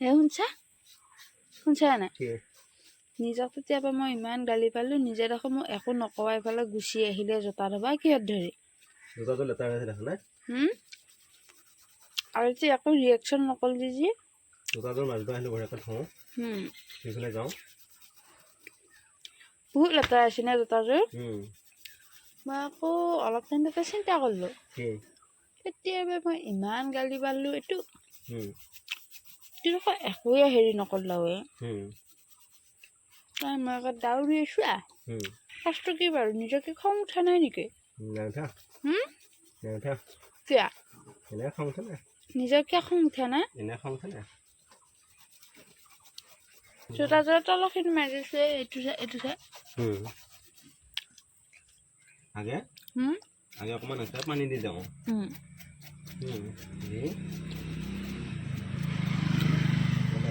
হে শুনছা? শুনছা নাই? নিজক কেতিয়াবা মই ইমান গালি পালোঁ নিজে দেখো মোক একো নকওঁ এইফালে গুচি আহিলে জোতা ধবা কিহত ধৰি? আৰু এতিয়া একো ৰিয়েকশ্যন নকৰিলি যি যাওঁ। বহুত লেতেৰা আছে নে জোতাযোৰ? মই আকৌ অলপ টাইমতে চিন্তা কৰিলোঁ। কি? কেতিয়াবা মই ইমান গালি পালোঁ এইটো এইটো একোৱে হেৰি নকৰিলাৱে উম, তাই মই আকৌ দাউৰি চোৱা ফাৰ্ষ্টটো কি বাৰু? নিজকে খং উঠা নাই নেকি? নাই উঠা কিয়? খং নিজকে খং উঠা নাই? জোতাযোৰৰ তলৰখিনি মাৰিছে এইটো চাই এইটো চাই। আগে? আগে অকণমান আছে পানী দি যাওঁ হুম। উম, দি মানে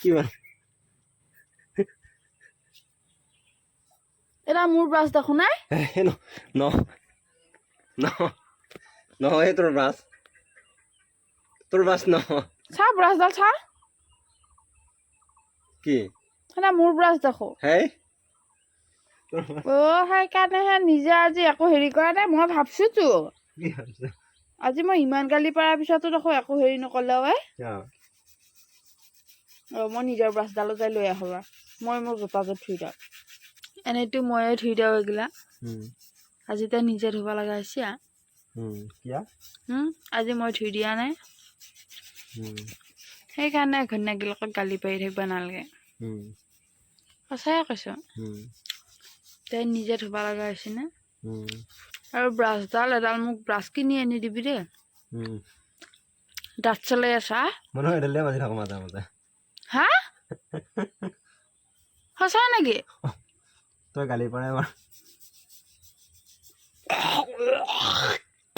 কি কি? এটা মোৰ ব্ৰাছ দেখো নাই? Eh, no, no, no, no, es তোর বাস তোর বাস ন। চা ব্ৰাছডাল চা কি? এটা মোৰ ব্ৰাছ দেখো। বাস অ' সেইকাৰণেহে নিজে আজি একো হেৰি কৰা নাই মই ভাবছোঁতো। আজি মই ইমান গালি পৰাৰ পিছতো দেখো একো হেৰি নকলে ঐ। যা অ' মই নিজৰ ব্ৰাছডালো যাই লৈ আহোঁ মই মোৰ জোতাযোৰ ধুই দিওঁ। এনেইতো ময়ে ধুই দিওঁ এইগিলা। আজি তাই নিজে ধুব লগা হৈছে আজি মই ধুই দিয়া নাই। সেইকাৰণে ঘৈণীয়েকবিলাকক গালি পাৰি থাকিব নালাগে। সঁচাই কৈছোঁ। তাই নিজে ধুব লগা হৈছে নে। আৰু ব্ৰাছডাল এডাল মোক ব্ৰাছ কিনি আনি দিবি হুম। দাঁত চলাই আছা মনে হয় এডালে বাজি থাকো মাজে মাজে হা সঁচা নেকি? তই গালি পাৰে আমাৰ